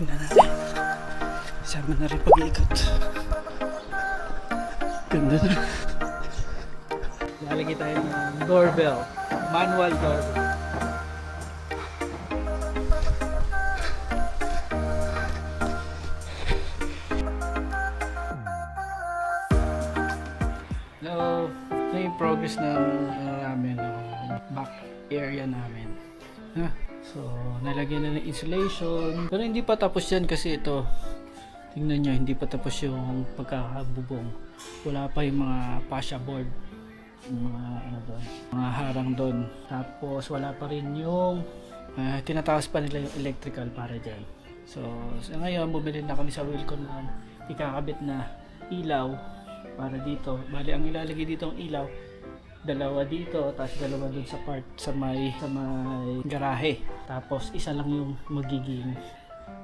Tingnan natin. Sama na rin pag-iikot. Ganda na. Lalagay tayo ng doorbell. Manual doorbell. Hello. Ito yung progress ng insulation. Pero hindi pa tapos yan kasi ito. Tingnan nyo, hindi pa tapos yung pagkakabubong. Wala pa yung mga fascia board. Mga ano doon. Mga harang doon. Tapos wala pa rin yung ah, tinataas pa nila yung electrical para dyan. So, sa ngayon, bumili na kami sa Wilcon ng ikakabit na ilaw para dito. Bali, ang ilalagay dito ang ilaw, dalawa dito, tapos dalawa dun sa part sa may sa may garahe. Tapos isa lang yung magiging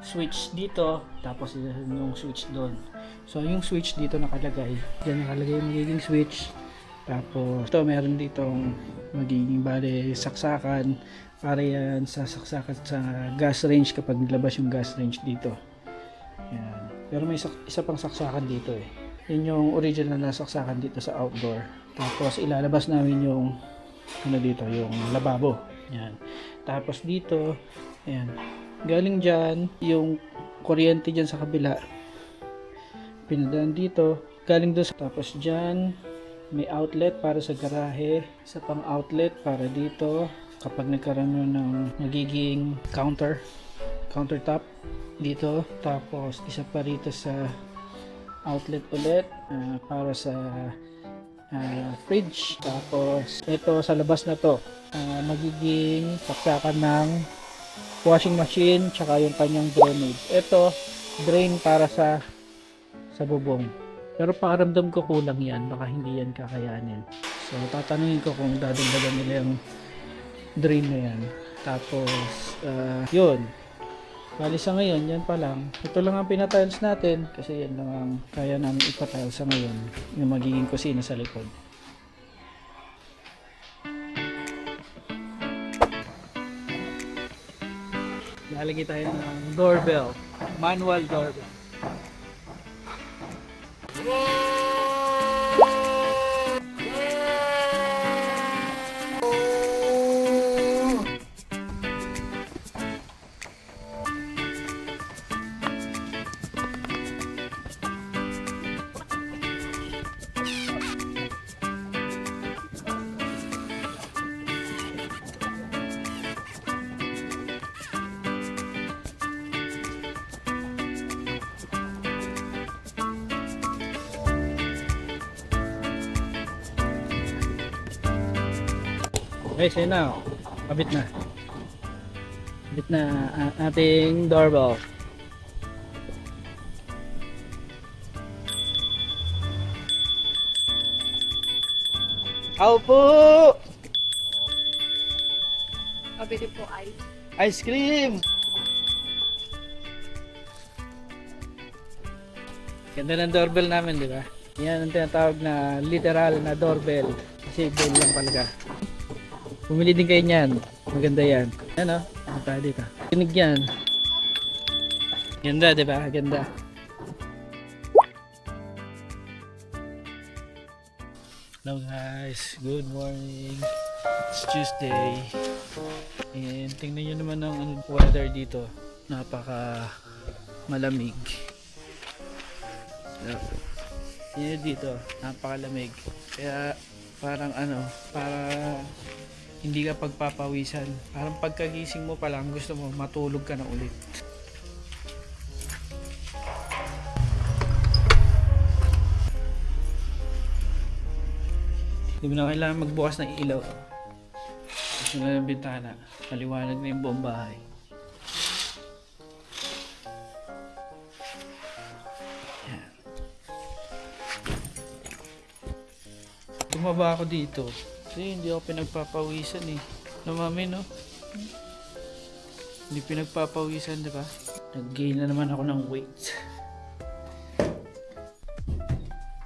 switch dito, tapos isa yung switch doon. So yung switch dito nakalagay, diyan nakalagay yung magiging switch. Tapos ito meron ditong magiging bale saksakan para yan sa saksakan sa gas range kapag nilabas yung gas range dito. Yan. Pero may sak- isa pang saksakan dito eh. Yun yung original na saksakan dito sa outdoor. Tapos ilalabas namin yung ano dito, yung lababo. Yan. Tapos dito, ayan. Galing dyan, yung kuryente dyan sa kabila. Pinadaan dito. Galing doon. Tapos dyan, may outlet para sa garahe. Isa pang outlet para dito. Kapag nagkaroon ng nagiging counter, countertop dito. Tapos isa pa rito sa outlet ulit ah, para sa ah, fridge. Tapos ito sa labas na to ah, magiging saksakan ng washing machine tsaka yung kanyang drainage. Ito drain para sa sa bubong. Pero pakiramdam ko kulang yan. Baka hindi yan kakayanin. So tatanungin ko kung dadagdagan nila yung drain na yan. Tapos ah, yun. Bali sa ngayon, yan pa lang. Ito lang ang pinatiles natin kasi yan lang ang kaya namin ipatiles sa ngayon. Yung magiging kusina sa likod. Lalagay tayo ng doorbell. Manual doorbell. Okay, so yun na. oh. Kabit na. Kabit na ating doorbell. Ako po! Pabili po ay. Ice cream! Ganda ng doorbell namin, di ba? Yan ang tinatawag na literal na doorbell. Kasi bell lang talaga. Bumili din kayo niyan. Maganda yan. Ano? Ano tayo dito? Kinig yan. Ganda, di ba? Ganda. Hello guys, good morning. It's Tuesday. And tingnan nyo naman ang weather dito. Napaka malamig. So, yun dito, napakalamig. Kaya parang ano, para hindi ka pagpapawisan. Parang pagkagising mo pa lang, gusto mo matulog ka na ulit. Hindi mo na kailangan magbukas ng ilaw. Gusto na ng bintana. Maliwanag na yung buong bahay. Yan. Tumaba ako dito. Kasi hindi ako pinagpapawisan eh. No, mami, no? Hindi pinagpapawisan, di ba? Nag-gain na naman ako ng weight.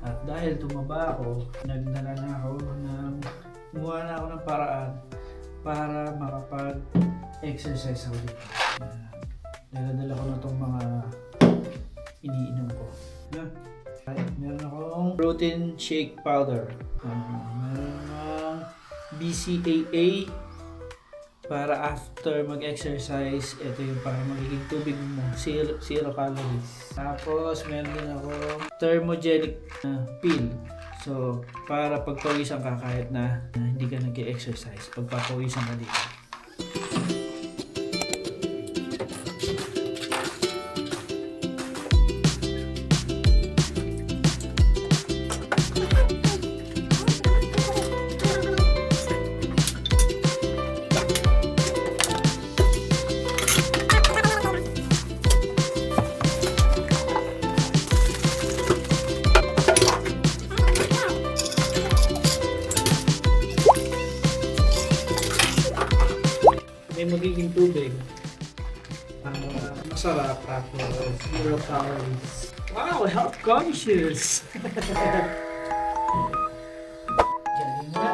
At dahil tumaba ako, nagdala na ako ng gumawa na ako ng paraan para makapag-exercise ako dito. Dala-dala ko na itong mga iniinom ko. Na? Meron akong protein shake powder. Um, meron akong BCAA para after mag-exercise, ito yung para magiging tubig mo, zero, zero calories. Tapos, meron din ako thermogenic na pill. So, para pagpawisan ka kahit na, na hindi ka nag-exercise, pagpapawisan ka dito. Conscious! Diyan nga.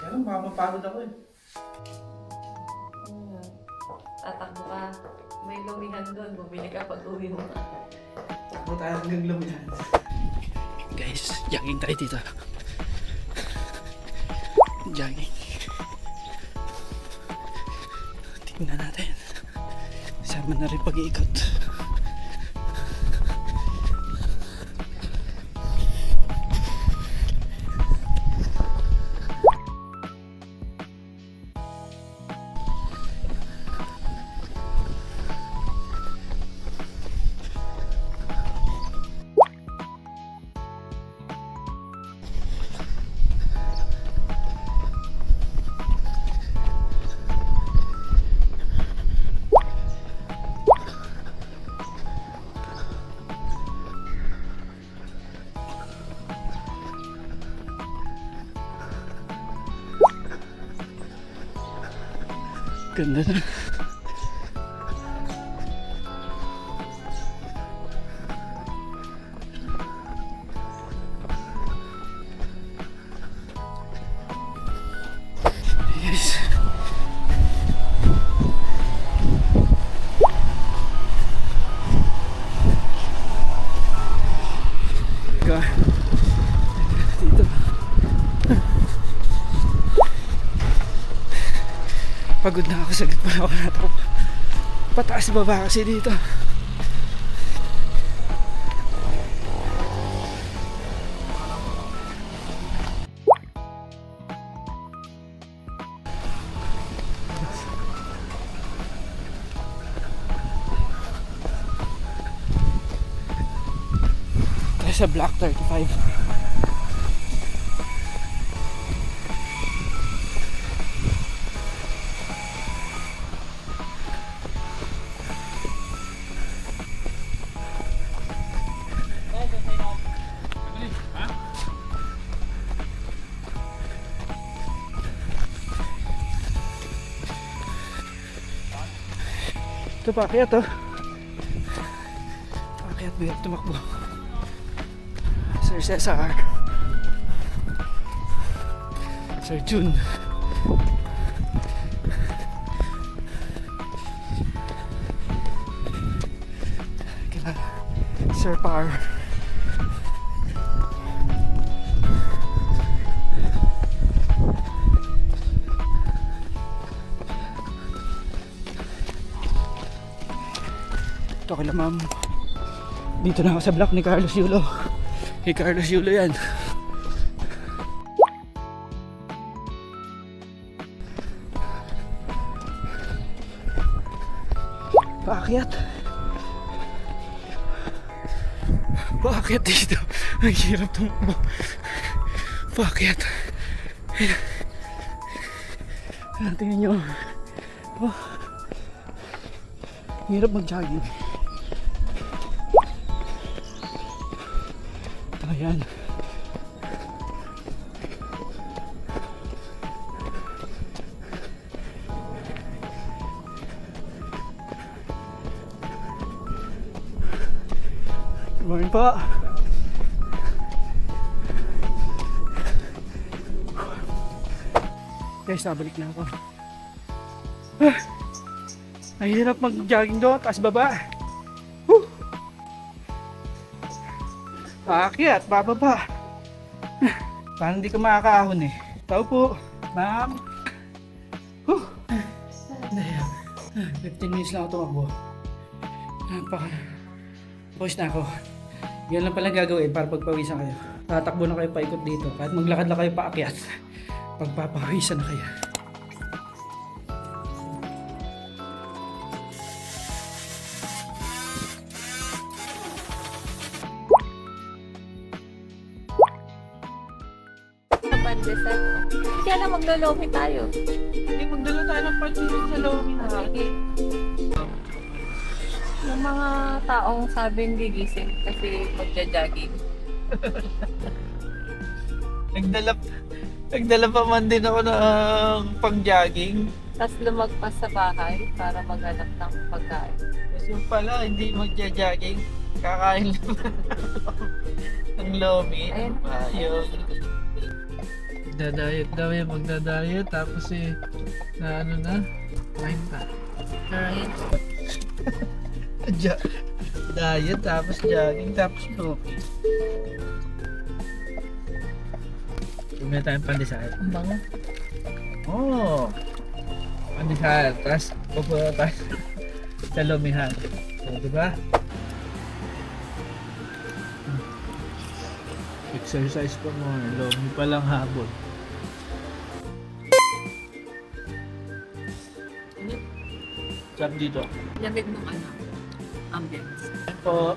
Pero mapapagod ako eh. Hmm. Tatakbo ka. May lumihan doon. Bumili ka pag uwi mo. Ako tayo hanggang lumihan. Guys, jogging tayo dito. Jogging. Tingnan natin. Sama na rin pag-iikot. Ganda na. Yes. Pagod na ako, saglit pa na ako nato. Pataas baba kasi dito. Sa Block 35. Ito pa, kaya to. Pakyat mo yung tumakbo. Sir Cesar. Sir Jun. Kila Sir Par. Kila ma'am. Dito na ako sa block ni Carlos Yulo. Kay Carlos Yulo yan. Paakyat. Paakyat dito. Ang hirap tumakbo. Ayan, tingnan nyo. Oh. Hirap mag-jogging. Ayan. Good morning po. Guys, nabalik na ako. Ah. Mahirap mag-jogging doon, taas baba. Paakyat, bababa. Parang hindi ka makakaahon eh. Tao po, ma'am. Whew. 15 minutes lang ako tumakbo. Napaka... Pause na ako. Yan lang pala gagawin para pagpawisan kayo. Tatakbo na kayo paikot dito. Kahit maglakad na kayo paakyat. Pagpapawisan na kayo. Maglolomi tayo. Hindi, magdala tayo ng pagsisit sa lomi na. Sige. Yung mga taong sabing gigising kasi magja-jogging. Nagdala, nagdala pa man din ako ng pang-jogging. Tapos lumagpas sa bahay para maghanap ng pagkain. Kasi pala, hindi magja-jogging. Kakain lang ng lomi. Ayun. Ayun. Magda-diet daw yan, magda-diet. Tapos eh, na ano na, kain pa. Alright. Diet, tapos jogging, tapos lomi. Tumila tayong pandesal. Ang bango. Oo. Oh, pandesal. Tapos pupunta tayo sa lomihan. So, di ba? Exercise pa mo. Lomi pa lang habol. Sarap dito. Lamig ng ano, ambience. Po.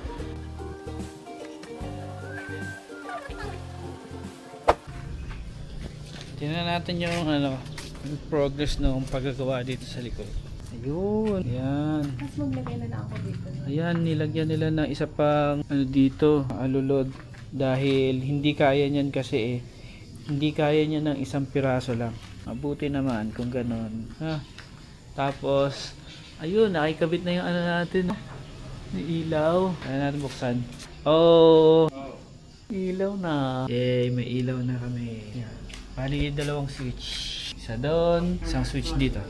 Tingnan natin yung ano, yung progress ng paggagawa dito sa likod. Ayun. Ayan. Tapos maglagay na lang ako dito. Ayan, nilagyan nila ng isa pang ano dito, alulod. Dahil hindi kaya niyan kasi eh. Hindi kaya niya ng isang piraso lang. Mabuti naman kung ganon. Ha? Tapos, ayun, nakikabit na yung ano natin. Yung ilaw. Kaya natin buksan. Oh! Ilaw na. Yay, may ilaw na kami. Yan. Bali, dalawang switch. Isa doon, isang switch dito.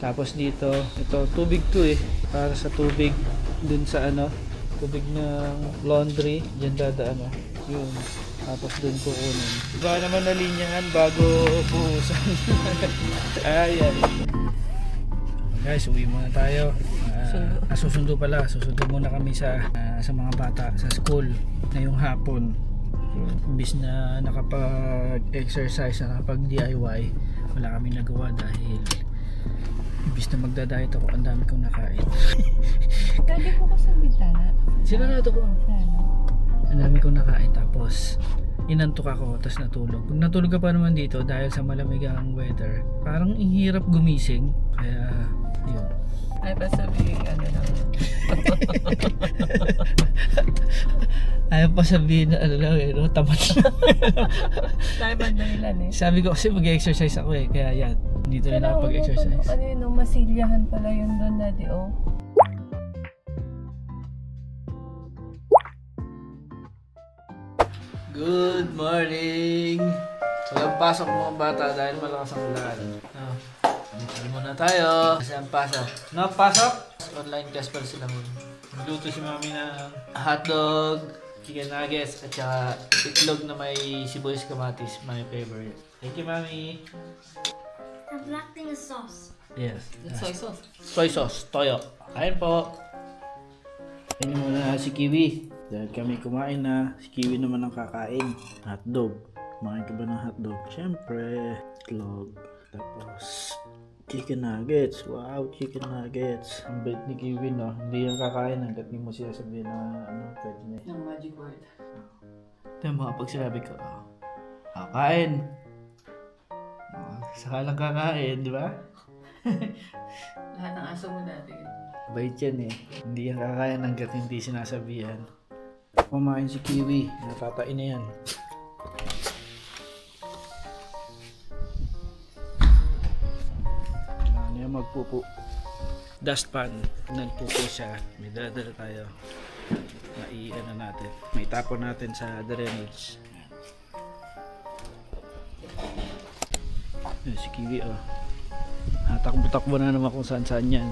Tapos dito, ito tubig to eh. Para sa tubig dun sa ano, tubig ng laundry, diyan dadaan oh. Yun. Tapos dun kukunin. Iba naman na linyahan bago buhusan. Ayan. Guys, uwi muna tayo. Sundo. Ah, susundo pala. Susundo muna kami sa ah, sa mga bata sa school ngayong hapon. Imbis na nakapag-exercise, nakapag-DIY, wala kami nagawa dahil imbis na magda-diet ako, ang dami kong nakain. Pwede po ko sa bintana. Sinarado ko. Ano? Ang dami kong nakain tapos inantok ako tapos natulog. Pag natulog ka pa naman dito dahil sa malamig ang weather, parang ang hirap gumising. Kaya, yun. Ay, pa sabihin, ano lang. Ayaw pa sabihin na ano lang eh, no? tamad ba dahilan eh. Sabi ko kasi mag-exercise ako eh, kaya yan. Dito na nakapag-exercise. Ano yun, no, masilyahan pala yun doon na di, oh. Good morning! Walang pasok mga bata dahil malakas ang ulan. Oh. Dito muna tayo. Kasi ang pasok. No, pasok? Online class pala sila mo. Nagluto si mami ng hotdog, chicken nuggets, at saka itlog na may sibuyas kamatis. My favorite. Thank you, mami. The black thing is sauce. Yes. Soy sauce. Soy sauce, toyo. Kain po. Kain muna si Kiwi. Dahil kami kumain na, si Kiwi naman ang kakain. Hotdog. Kumain ka ba ng hotdog? Siyempre, itlog. Tapos, chicken nuggets. Wow, chicken nuggets. Ang bait ni Kiwi, no? Hindi yung kakain hanggat hindi mo siya sabihin na ano, pwede niya. Ng magic word. Ito yung mga pag sinabi ko, oh, kakain. Oh, saka lang kakain, di ba? Lahat ng aso mo dati. Bait yan eh. Hindi yan kakain hanggat hindi sinasabihan. Kumain si Kiwi. Natatain na yan. Ano yan magpupo. Dustpan. Nagpupo siya. May dala tayo. Naiiano natin. May tapon natin sa drainage. Ayan, si Kiwi oh. Natakbo-takbo na naman kung saan saan yan.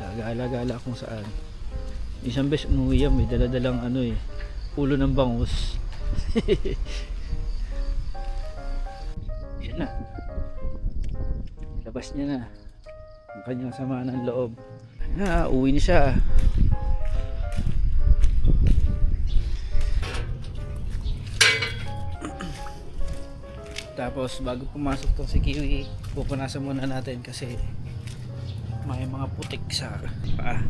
Gagala-gala kung saan. Isang beses umuwi yan, may daladalang ano eh. Ulo ng bangus. yan na. Labas niya na. Ang kanyang sama ng loob. Ah, uwi na siya. Tapos bago pumasok tong si Kiwi, pupunasan muna natin kasi may mga putik sa paa.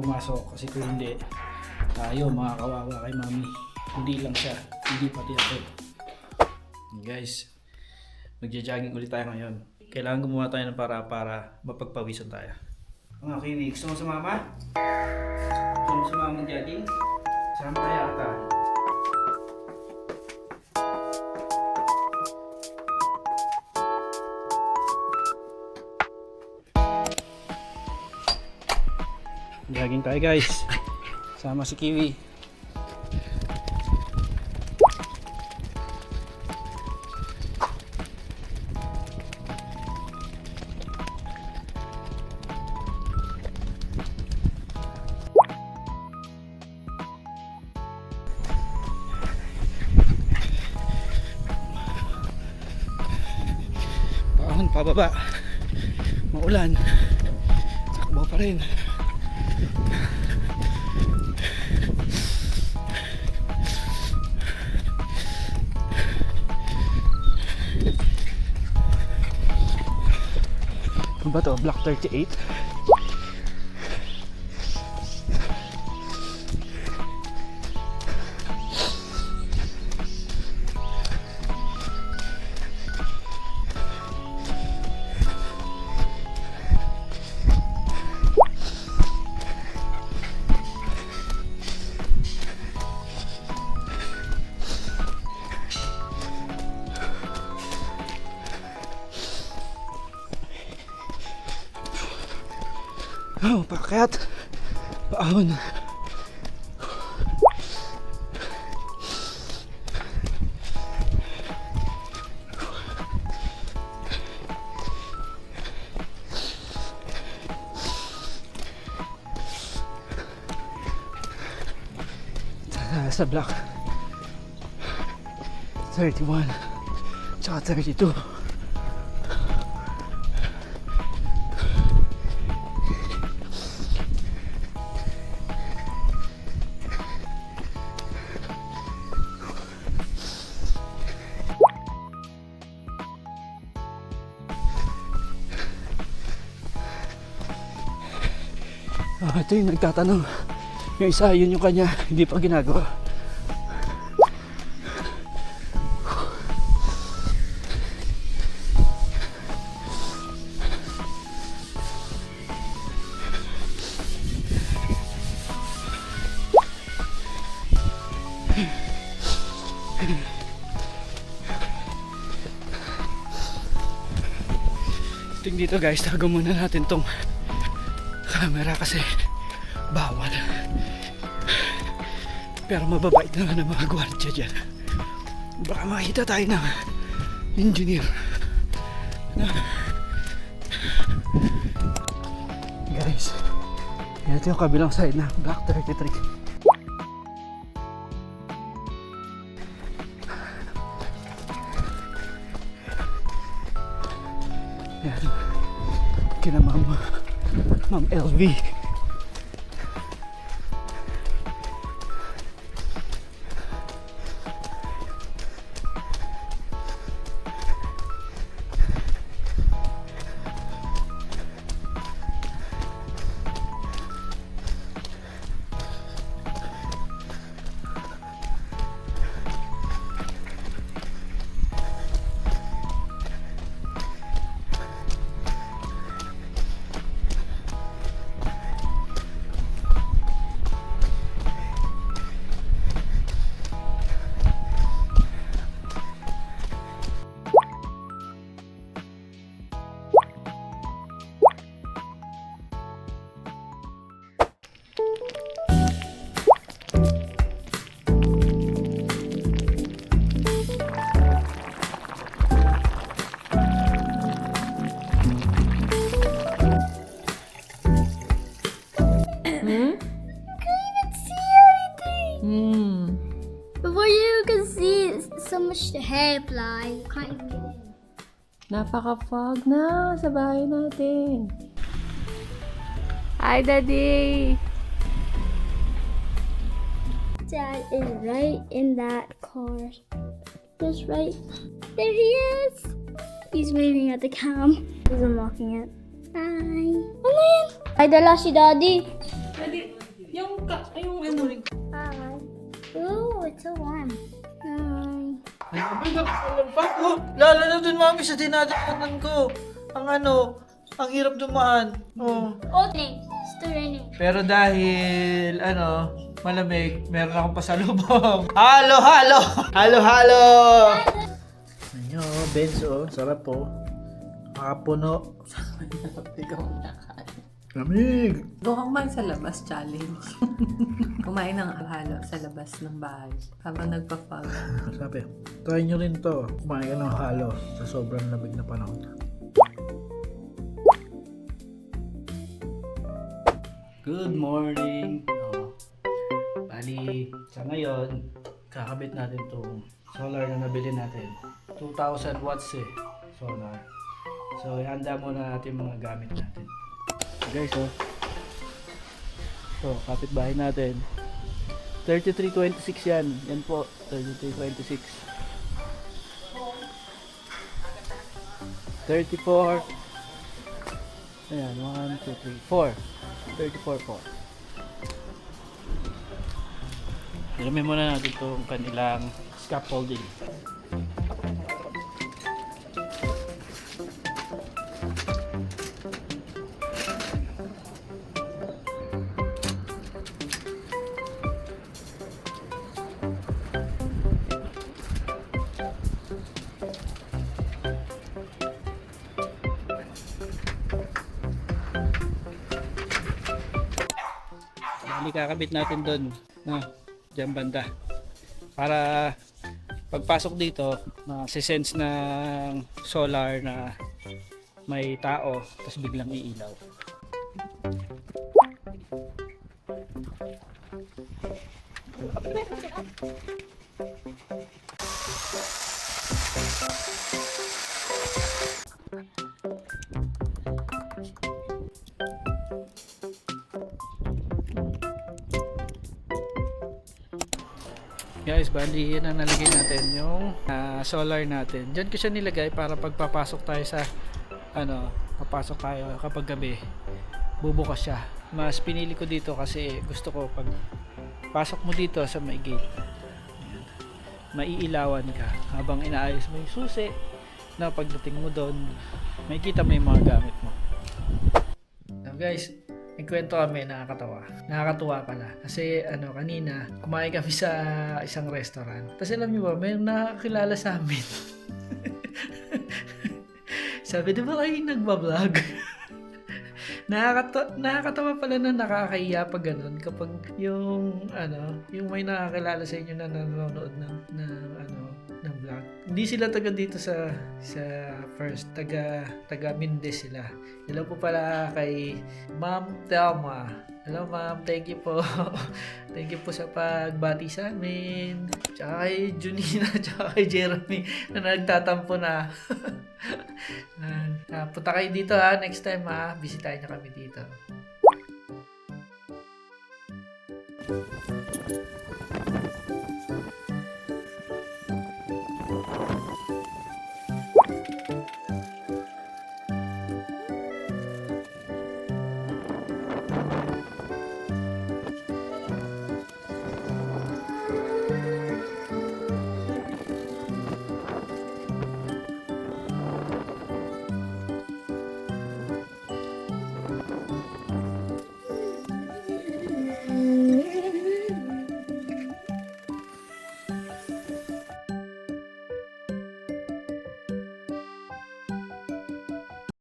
Pumasok kasi kung hindi, tayo mga kawawa kay mami. Hindi lang siya, hindi pati ako. Guys, magja-jogging ulit tayo ngayon. Kailangan gumawa tayo ng para para mapagpawisan tayo. Mga kiwi, gusto mo sumama? Gusto mo sumama mag-jogging? Sama kaya kita. Jogging tayo guys. Sama si Kiwi. Paahon, pababa. Maulan. Takbo pa rin. Ano ba to? Block 38? Oh, pakyat. Paahon. Ah, Sa block 31 tsaka 32 ito yung nagtatanong. Yung isa, yun yung kanya, hindi pa ginagawa. Ting dito guys, tago muna natin tong camera kasi bawal. Pero mababait naman ang mga gwardiya dyan. Baka makita tayo ng engineer. Guys, ito yung kabilang side na Block 33. Yan. Kina ma'am, ma'am LV. Hey, fly. Can't even get in. Napaka-fog na sa bahay natin. Hi, Daddy! Dad is right in that car. Just right. There he is. He's waving at the cam. He's unlocking it. Hi. Ano yan? Ay, dala si Daddy. Daddy, yung, ka, yung ano, Hi. Ooh, it's so warm. Hi. Alam pa. Oh, lalo na dun, mami, sa dinadaanan ko. Ang ano, ang hirap dumaan. Oh. Opening. Still raining. Pero dahil, ano, malamig, meron akong pasalubong. Halo, halo! Halo, halo! Ano, benzo, sarap po. Makapuno. Ikaw nakain. Lamig! Gawa kumain sa labas challenge. kumain ng halo sa labas ng bahay habang nagpa-fog. Sabi, try nyo rin to. Kumain ka ng halo sa sobrang lamig na panahon. Good morning! Oh. Bali, sa ngayon, kakabit natin itong solar na nabili natin. 2,000 watts eh, solar. So, ihanda muna natin yung mga gamit natin. Guys, oh. So, kapit bahay natin. 3326 yan. Yan po, 3326. 34. Ayan, 1, 2, 3, 4. 34 po. Ilamin muna natin itong kanilang scaffolding. Bali kakabit natin doon na dyan banda. Para pagpasok dito, na sense ng solar na may tao, tapos biglang iilaw. Guys, bali yan ang nalagay natin yung ah, solar natin. Diyan ko siya nilagay para pagpapasok tayo sa ano, papasok tayo kapag gabi. Bubukas siya. Mas pinili ko dito kasi gusto ko pag pasok mo dito sa may gate. Maiilawan ka habang inaayos mo yung susi na pagdating mo doon, may kita mo yung mga gamit mo. Now guys, nagkwento kami, nakakatawa. Nakakatuwa pala. Kasi ano, kanina, kumain kami sa isang restaurant. Tapos alam niyo ba, may nakakilala sa amin. Sabi, di ba kayo nagbablog? Nakakata- nakakatawa pala na nakakahiya pag ganun kapag yung ano, yung may nakakilala sa inyo na nanonood ng, ng ano, ng vlog. Hindi sila taga dito sa sa first, taga taga Mindes sila. Hello po pala kay Ma'am Telma. Hello ma'am, thank you po. thank you po sa pagbati sa amin. Tsaka kay Junina, tsaka kay Jeremy na nagtatampo na. Ah, punta kayo dito ha, next time ha. Bisitahin niyo kami dito.